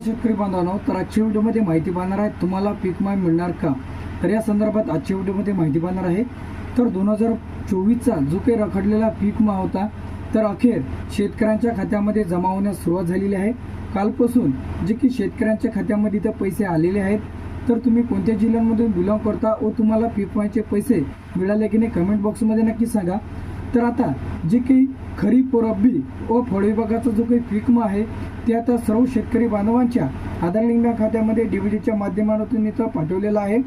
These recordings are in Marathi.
शेतकरी बांधवांनो तर आजच्या व्हिडिओमध्ये माहिती पाहणार आहे तुम्हाला पीक माय मिळणार का? तर या संदर्भात आजच्या व्हिडिओमध्ये माहिती पाहणार आहे. तर दोन हजार चोवीसचा जो काही रखडलेला पीक विमा होता तर अखेर शेतकऱ्यांच्या खात्यामध्ये जमा होण्यास सुरुवात झालेली आहे. कालपासून जे की शेतकऱ्यांच्या खात्यामध्ये इथं पैसे आलेले आहेत. तर तुम्ही कोणत्या जिल्ह्यांमधून बिलॉंग करता व तुम्हाला पीक मायचे पैसे मिळाले की नाही कमेंट बॉक्समध्ये नक्की सांगा. तर आता जे काही खरीप व रब्बी व फळविभागाचा जो काही पीक आहे ते आता सर्व शेतकरी बांधवांच्या आधार लिंक खात्यामध्ये डीबीटीच्या माध्यमातून इथं पाठवलेला आहे.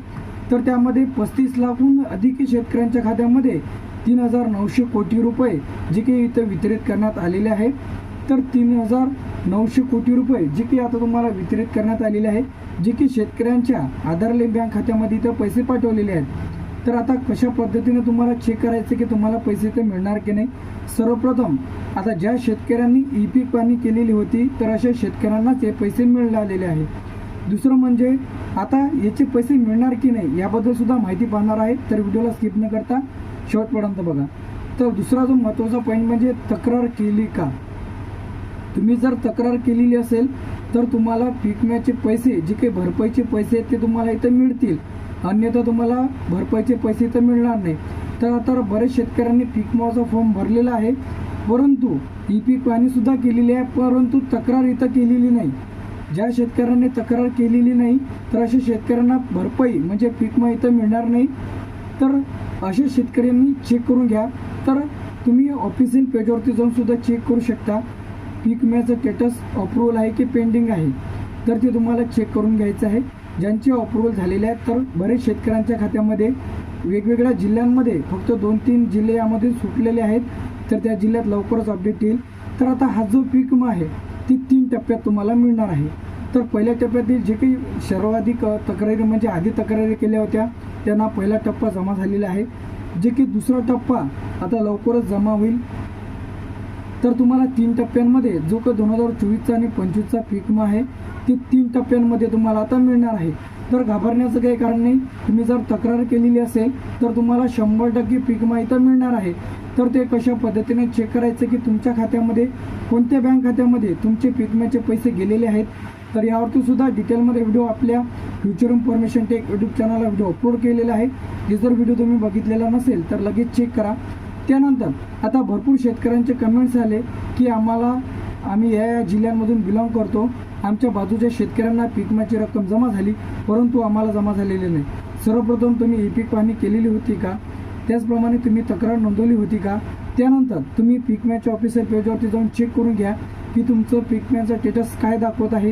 तर त्यामध्ये पस्तीस लाखहून अधिक शेतकऱ्यांच्या खात्यामध्ये तीन हजार नऊशे कोटी रुपये जे काही इथं वितरित करण्यात आलेले आहे. तर तीन हजार नऊशे कोटी रुपये जे की आता तुम्हाला वितरित करण्यात आलेले आहे जे की शेतकऱ्यांच्या आधार लिंक बँक खात्यामध्ये इथं पैसे पाठवलेले आहेत. तर आता कशा पद्धतीने तुम्हाला चेक करायचं की तुम्हाला पैसे ते मिळणार की नाही? सर्वप्रथम आता ज्या शेतकऱ्यांनी ई पीक पाणी केलेली होती तर अशा शेतकऱ्यांनाच हे पैसे मिळालेले आहे दुसरं म्हणजे आता याचे पैसे मिळणार की नाही याबद्दल सुद्धा माहिती पाहणार आहे तर व्हिडिओला स्किप न करता शेवटपर्यंत बघा. तर दुसरा जो महत्त्वाचा पॉईंट म्हणजे तक्रार केली का? तुम्ही जर तक्रार केलेली असेल तर तुम्हाला पीक विम्याचे पैसे जे काही भरपाईचे पैसे आहेत ते तुम्हाला इथं मिळतील. अन्यथा तुम्हाला भरपाईचे पैसे तर मिळणार नाही. तर आता बरेच शेतकऱ्यांनी पीक विमाचा फॉर्म भरलेला आहे. परंतु ई पीक पाणीसुद्धा केलेली आहे परंतु तक्रार इथं केलेली नाही. ज्या शेतकऱ्यांनी तक्रार केलेली नाही तर अशा शेतकऱ्यांना भरपाई म्हणजे पीक इथं मिळणार नाही. तर अशा शेतकऱ्यांनी चेक करून घ्या. तर तुम्ही ऑफिशियल पेजवरती जाऊनसुद्धा चेक करू शकता. पीक विम्याचं स्टेटस अप्रूवल आहे की पेंडिंग आहे. तर ते तुम्हाला चेक करून घ्यायचं आहे. ज्यांचे अप्रुव्हल झालेले आहेत तर बरेच शेतकऱ्यांच्या खात्यामध्ये वेगवेगळ्या जिल्ह्यांमध्ये फक्त दोन तीन जिल्हे यामध्ये सुटलेले आहेत तर त्या जिल्ह्यात लवकरच अपडेट येईल. तर आता हा जो पीक विमा आहे ती तीन टप्प्यात तुम्हाला मिळणार आहे. तर पहिल्या टप्प्यातील जे काही सर्वाधिक तक्रारी म्हणजे आधी तक्रारी केल्या होत्या त्यांना पहिला टप्पा जमा झालेला आहे. जे की दुसरा टप्पा आता लवकरच जमा होईल. तर तुम्हाला तीन टप्प्यांमध्ये जो का दोन हजार चोवीसचा आणि पंचवीसचा पीक विमा आहे ते तीन टप्प्यांमध्ये तुम्हाला आता मिळणार आहे. तर घाबरण्याचं काही कारण नाही. तुम्ही जर तक्रार केलेली असेल तर तुम्हाला शंभर टक्के पीक विमा इथं मिळणार आहे. तर ते कशा पद्धतीने चेक करायचं की तुमच्या खात्यामध्ये कोणत्या बँक खात्यामध्ये तुमचे पीक विम्याचे पैसे गेलेले आहेत? तर यावरती सुद्धा डिटेलमध्ये व्हिडिओ आपल्या फ्युचर इन्फॉर्मेशन टेक यूट्यूब चॅनलला व्हिडिओ अपलोड केलेला आहे. जे जर व्हिडिओ तुम्ही बघितलेला नसेल तर लगेच चेक करा. त्यानंतर आता भरपूर शेतकऱ्यांचे कमेंट्स आले की आम्हाला आम्ही या या जिल्ह्यांमधून बिलॉंग करतो. आमच्या बाजूच्या शेतकऱ्यांना पीक रक्कम जमा झाली परंतु आम्हाला जमा झालेली नाही. सर्वप्रथम तुम्ही ई पीक पाहणी केलेली होती का? त्याचप्रमाणे तुम्ही तक्रार नोंदवली होती का? त्यानंतर तुम्ही पीक ऑफिसर पेजवरती जाऊन चेक करून घ्या की तुमचं पीक स्टेटस काय दाखवत आहे.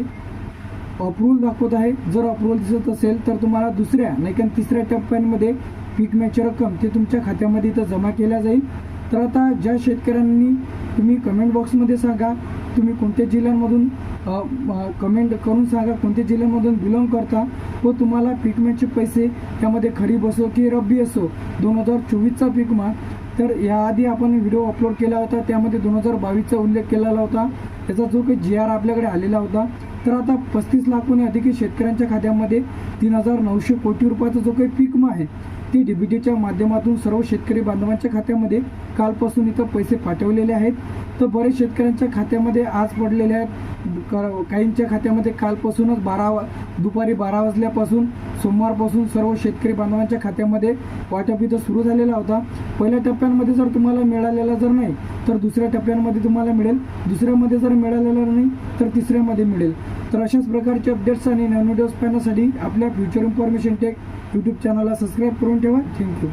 अप्रूव्हल दाखवत आहे. जर अप्रूव्हल दिसत असेल तर तुम्हाला दुसऱ्या नाही कारण तिसऱ्या टप्प्यांमध्ये पीक विम्याची रक्कम ते तुमच्या खात्यामध्ये इथं जमा केल्या जाईल. तर आता ज्या शेतकऱ्यांनी तुम्ही कमेंट बॉक्समध्ये सांगा तुम्ही कोणत्या जिल्ह्यांमधून कमेंट करून सांगा कोणत्या जिल्ह्यांमधून बिलॉंग करता व तुम्हाला पीक विम्याचे पैसे त्यामध्ये खरीप असो की रब्बी असो दोन हजार चोवीसचा पीक विमा तर याआधी आपण व्हिडिओ अपलोड केला होता त्यामध्ये दोन हजार बावीसचा उल्लेख केलेला होता. त्याचा जो काही जी आर आपल्याकडे आलेला होता तर आता पस्तीस लाखहून अधिक शेतकऱ्यांच्या खात्यामध्ये तीन हजार नऊशे कोटी रुपयाचा जो काही पीक आहे ती डीबीटीच्या माध्यमातून सर्व शेतकरी बांधवांच्या खात्यामध्ये कालपासून इथं पैसे पाठवलेले आहेत. तर बरेच शेतकऱ्यांच्या खात्यामध्ये आज पडलेले आहेत. क- काहींच्या खात्यामध्ये कालपासूनच बारा दुपारी बारा वाजल्यापासून सोमवारपासून सर्व शेतकरी बांधवांच्या खात्यामध्ये वाटप इथं सुरू झालेला होता. पहिल्या टप्प्यांमध्ये जर तुम्हाला मिळालेला जर नाही तर दुसऱ्या टप्प्यांमध्ये तुम्हाला मिळेल. दुसऱ्यामध्ये जर मिळालेलं नाही तर तिसऱ्यामध्ये मिळेल. तर अशाच प्रकारचे अपडेट्स आणि नवीन पाहण्यासाठी आपल्या फ्युचर इन्फॉर्मेशन टेक यूट्यूब चॅनलला सबस्क्राईब करून ठेवा. Thank you